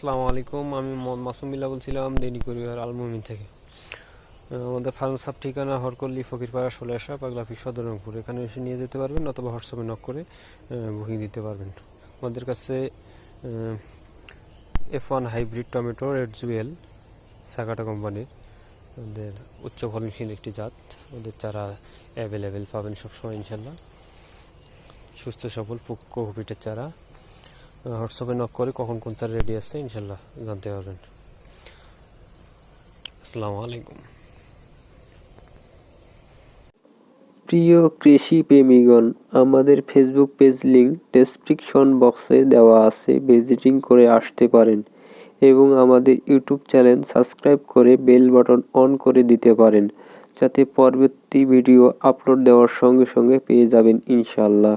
আসসালামু আলাইকুম। আমি মোহাম্মদ মাসুম বিল্লাহ বলছিলাম দেনি করিবার আলমুমিন থেকে। আমাদের ফার্ম সাব ঠিকানা হরকল্লি, ফকিরপাড়া সোলাশা পাগলাফি সদররংপুর এখানে এসে নিয়ে যেতে পারবেন অথবা হোয়াটসঅ্যাপে নক করে বুকিং দিতে পারবেন। আমাদের কাছে F one hybrid tomato red jewel Sakata কোম্পানির। ওদের উচ্চ ফলনশীল একটি জাত। ওদের চারা অ্যাভেলেবেল পাবেন সবসময় ইনশাল্লাহ। সুস্থ সবল, পুক্ক হুপিটের চারা। হোয়াটসঅ্যাপে নক করে কখন কোন চারা রেডি আছে ইনশাল্লাহ জানতে পারবেন। আসসালামু আলাইকুম। প্রিয় কৃষি প্রেমীগণ, আমাদের ফেসবুক পেজ লিংক ডেসক্রিপশন বক্সে দেওয়া আছে ভিজিটিং করে আসতে পারেন এবং আমাদের ইউটিউব চ্যানেল সাবস্ক্রাইব করে বেল বাটন অন করে দিতে পারেন, যাতে পরবর্তী ভিডিও আপলোড দেওয়ার সঙ্গে সঙ্গে পেয়ে যাবেন ইনশাল্লাহ